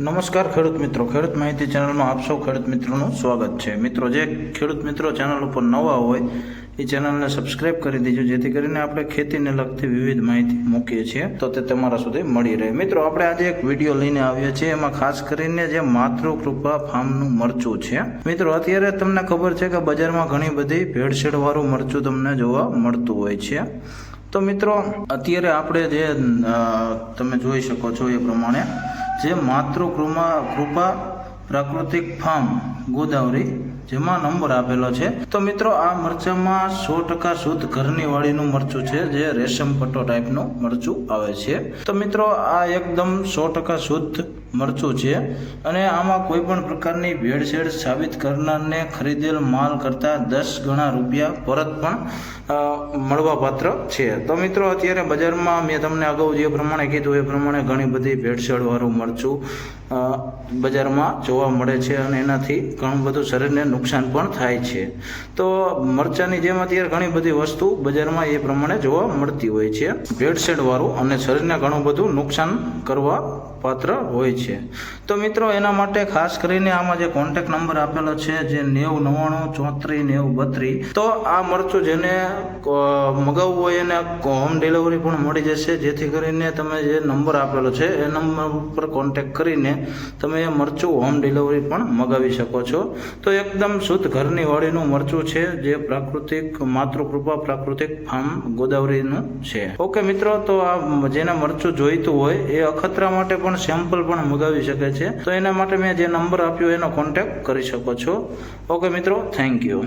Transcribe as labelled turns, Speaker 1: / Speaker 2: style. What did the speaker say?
Speaker 1: નમસ્કાર ખેડૂત મિત્રો. ખેડૂત માહિતી ચેનલમાં આપ સૌ ખેડૂત મિત્રોનું સ્વાગત છે. મિત્રો, જે ખેડૂત મિત્રો ચેનલ ઉપર નવા હોય, એ ચેનલને સબસ્ક્રાઇબ કરી દેજો, જેથી કરીને આપણે ખેતીને લગતી વિવિધ માહિતી મૂકીએ છીએ, તો તે તમારા સુધી મળી રહે. મિત્રો, આપણે આજે એક વીડિયો લઈને આવ્યા છીએ. એમાં ખાસ કરીને જે માતૃકૃપા ફાર્મનું મરચું છે. મિત્રો, અત્યારે તમને ખબર છે કે બજારમાં ઘણી બધી ભેળસેળવાળું મરચું તમને જોવા મળતું હોય છે. તો મિત્રો અત્યારે આપણે જે તમે જોઈ શકો છો એ પ્રમાણે જે માતૃ કૃપા પ્રાકૃતિક ફાર્મ ગોદાવરી, જેમાં નંબર આપેલો છે. તો મિત્રો, આ મરચામાં સો ટકા શુદ્ધ ઘરની વાળીનું મરચું છે, જે રેશમ પટ્ટો ટાઈપનું મરચું આવે છે. તો મિત્રો, આ એકદમ સો ટકા શુદ્ધ મરચું છે અને આમાં કોઈ પણ પ્રકારની ભેળસેળ સાબિત કરનારને ખરીદેલ માલ કરતાં દસ ગણા રૂપિયા પરત પણ મળવાપાત્ર છે. તો મિત્રો, અત્યારે બજારમાં મેં તમને અગાઉ જે પ્રમાણે કીધું, એ પ્રમાણે ઘણી બધી ભેળસેળવાળું મરચું બજારમાં જોવા મળે છે અને એનાથી ઘણું બધું શરીરને નુકસાન પણ થાય છે. તો મરચાની જેમ અત્યારે ઘણી બધી વસ્તુ બજારમાં એ પ્રમાણે જોવા મળતી હોય છે. ભેળસેળવાળું અને શરીરને ઘણું બધું નુકસાન કરવા પાત્ર હોય છે. તો મિત્રો, એના માટે ખાસ કરીને આમાં જે કોન્ટેક નંબર આપેલો છે, જે નેવું નવ્વાણું ચોત્રીસ નેવું બત્રીસ તો આ મરચું જેને મગાવવું હોય એને હોમ ડિલિવરી પણ મળી જશે. જેથી કરીને તમે જે નંબર આપેલો છે, એ નંબર ઉપર કોન્ટેક કરીને તમે એ મરચું હોમ ડિલિવરી પણ મગાવી શકો છો. તો એકદમ શુદ્ધ ઘરની વાળીનું મરચું છે, જે પ્રાકૃતિક માતૃકૃપા, પ્રાકૃતિક ફાર્મ ગોદાવરીનું છે. ઓકે મિત્રો, તો આ જેને મરચું જોઈતું હોય, એ અખતરા માટે પણ સેમ્પલ પણ મગાવી શકે છે. તો એના માટે મેં જે નંબર આપ્યો, એનો કોન્ટેક્ટ કરી શકો છો. ઓકે મિત્રો થેન્ક યુ